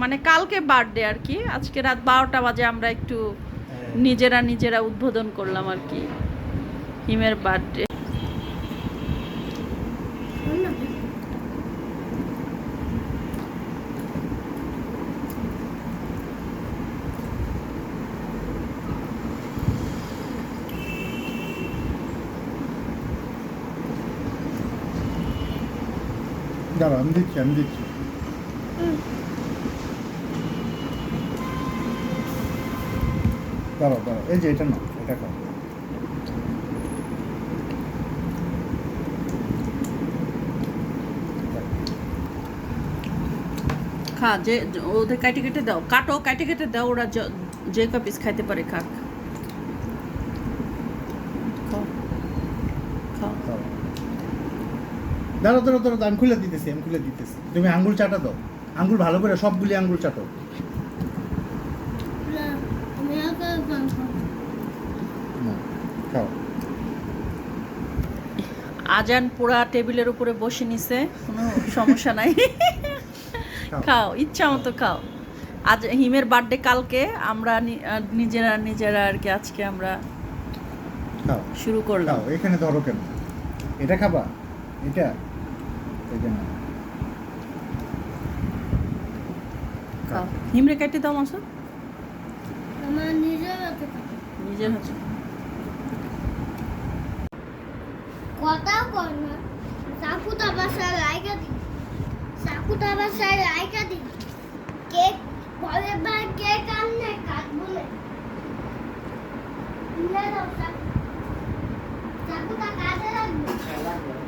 মানে কালকে বার্থডে আর কি। আজকে রাত বারোটা বাজে আমরা একটু নিজেরা নিজেরা উদ্বোধন করলাম আর কি হিমের বার্থডে দাঁড়াও আমি দিচ্ছি আমি দিচ্ছি। দাঁড়াও দাঁড়াও এই যে এটা না এটা খাও। খা যে ওদের কাটে কেটে দাও। কাটো কাটে কেটে দাও ওরা য- কপিস খাইতে পারে খাক। দাঁড়াও দাঁড়াও দাঁড়াও আমি খুলে দিতেছি আমি খুলে দিতেছি। তুমি আঙ্গুল চাটা দাও। আঙ্গুল ভালো করে সবগুলি আঙ্গুল চাটো আমি আগে বানাবো হুম, খাও আজান পোড়া টেবিলের উপরে বসে নিছে কোনো সমস্যা নাই। খাও। ইচ্ছা মতো খাও। আজ হিমের বার্থডে কালকে আমরা নিজেরা নিজেরা আর কি আজকে আমরা খাও। শুরু করলাম। এখানে ধরো কেন? এটা খাবা? এটা? এটা না। খাও। হিমরে কাটে দাও মাসুদ আমার নিজের হাতে খাব। নিজের হাতে। কথা কর না। সাকুতা বাসায় লাইকা দি। সাকুতা বাসায় লাইকা দি। কেক বলে বা কেক আনলে কাজ বলে। দাও সাকুতা কাজে লাগবে।